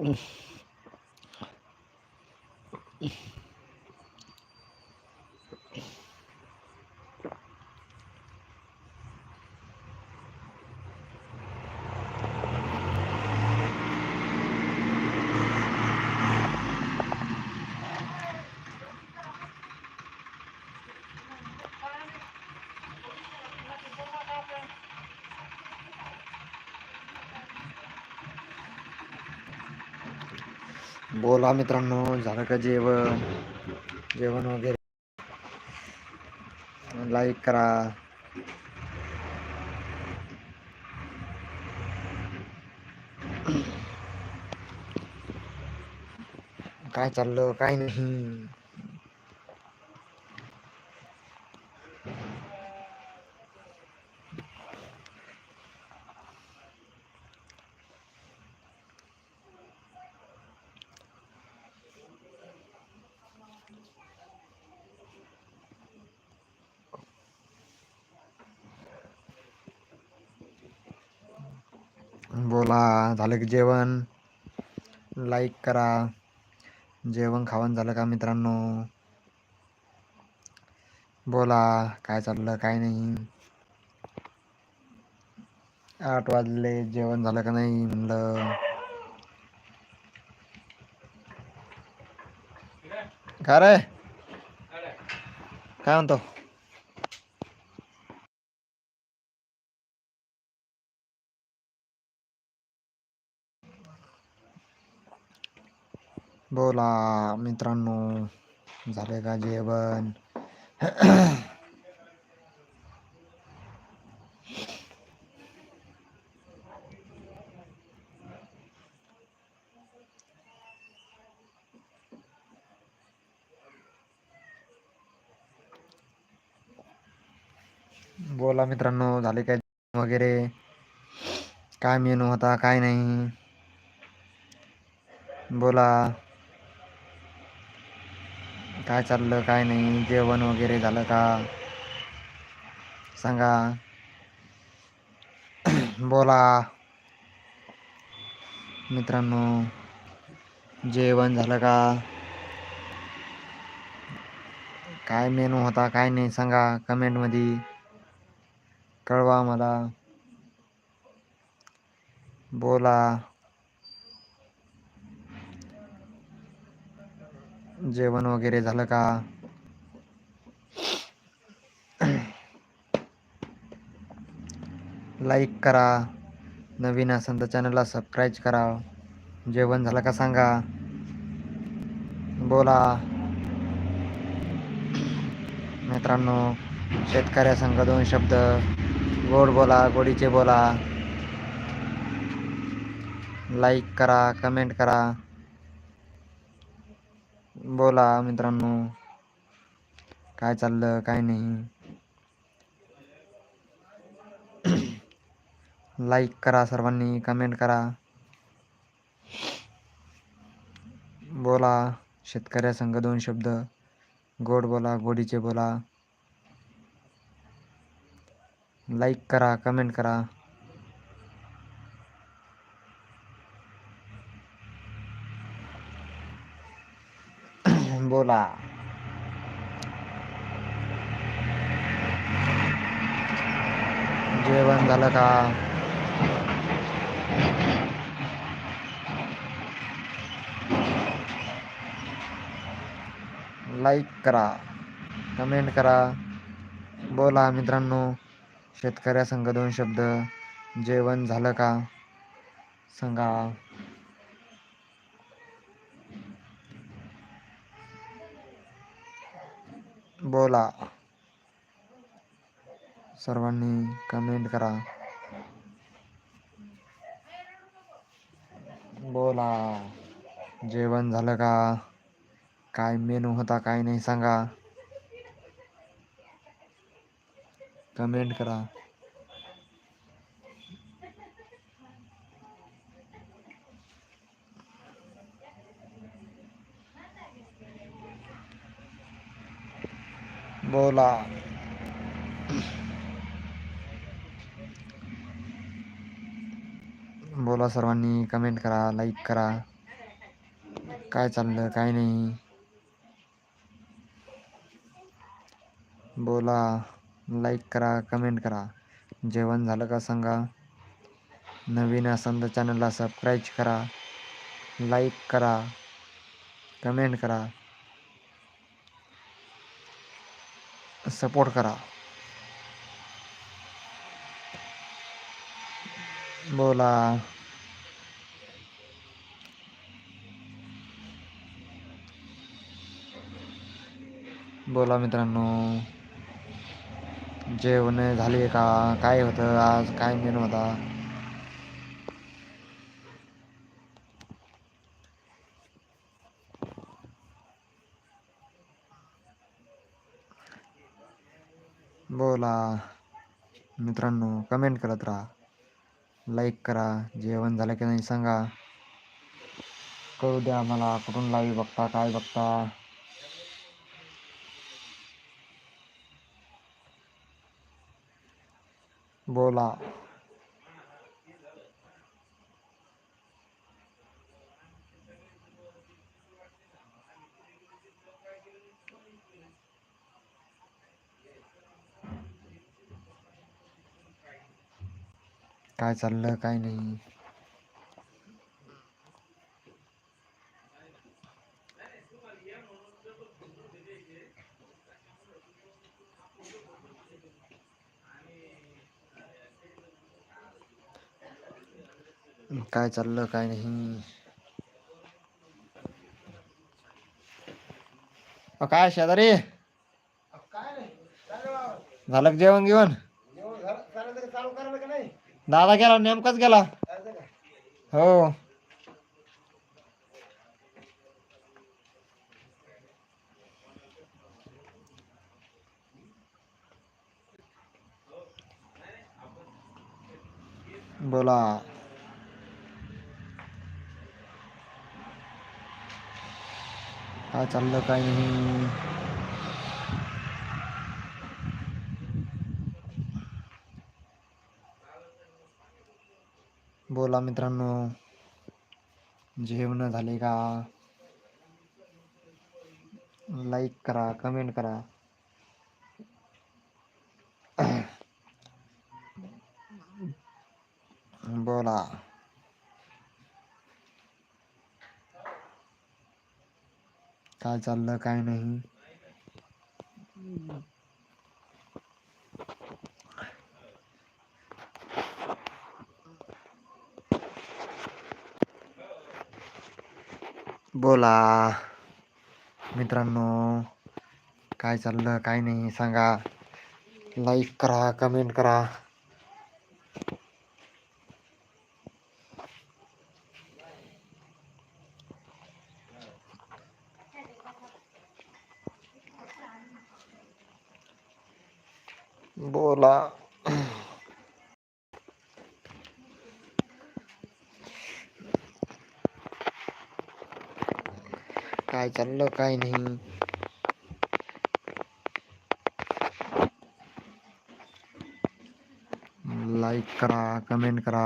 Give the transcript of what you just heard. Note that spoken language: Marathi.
Mm. बोला मित्रांनो झालं का जेवण? जेवण वगैरे? लाईक करा. काय चाललं? काय नाही. बोला. झालं की जेवण? लाईक करा. जेवण खावण झालं का मित्रांनो? बोला. काय चाललं? काय नाही. आठ वाजले. जेवण झालं का नाही म्हणलं. का रे. काय म्हणतो? बोला मित्रांनो झाले का जेवण बोला मित्रांनो झाले काय जेवण वगैरे काय मेनू होता काय नाही बोला काय चाललं काय नाही जेवण वगैरे झालं का? सांगा. बोला. मित्रांनो जेवण झालं का? काय मेनू होता काय नाही सांगा कमेंटमध्ये. कळवा मला बोला. जेवण वगैरे झालं का? लाईक करा. नवीन असेल तर चॅनलला सबस्क्राईब करा. जेवण झालं का सांगा. बोला. मित्रांनो शेतकऱ्या संघ दोन शब्द. गोड बोला गोडीचे बोला. लाईक करा कमेंट करा. बोला मित्रांनो. काय चाललं काय नाही. लाईक करा सर्वांनी कमेंट करा. बोला शेतकऱ्या संघ दोन शब्द. गोड बोला गोडीचे बोला. लाईक करा कमेंट करा. बोला. जेवण झालं का? लाईक करा कमेंट करा. बोला मित्रांनो शेतकऱ्या संघ दोन शब्द. जेवण झालं का? सांगा. बोला. सर्वांनी कमेंट करा. बोला. जेवण झालं का? काय मेनू होता काय नाही सांगा. कमेंट करा. बोला बोला सर्वांनी कमेंट करा लाईक करा. काय चाललं काय नाही. बोला लाईक करा कमेंट करा. जेवण झालं का सांगा? नवीन असाल तर चॅनलला सबस्क्राईब करा. लाईक करा. कमेंट करा. सपोर्ट करा. बोला. बोला मित्रांनो. जेवण झाले का? काय होतं आज? काय मेनू होता? बोला मित्रांनो कमेंट करत राहा लाईक करा जेवण झालं की नाही सांगा कळू द्या मला कुठून लाईव्ह बघता काय बघता बोला काय चाललं काय नाही. काय चाललं काय नाही. काय शेजारी? झालं जेवण घेऊन दादा गेला नेमकाच गेला. हो. बोला. काय चाललं काय नाही. बोला मित्रांनो. जेवण झाले का? लाईक करा कमेंट करा. बोला. काय चाललं काय नाही? बोला। मित्रांनो काय चाललं काय नाही सांगा. लाईक करा कमेंट करा. बोला. काय चाललं काय नाही. लाईक करा कमेंट करा.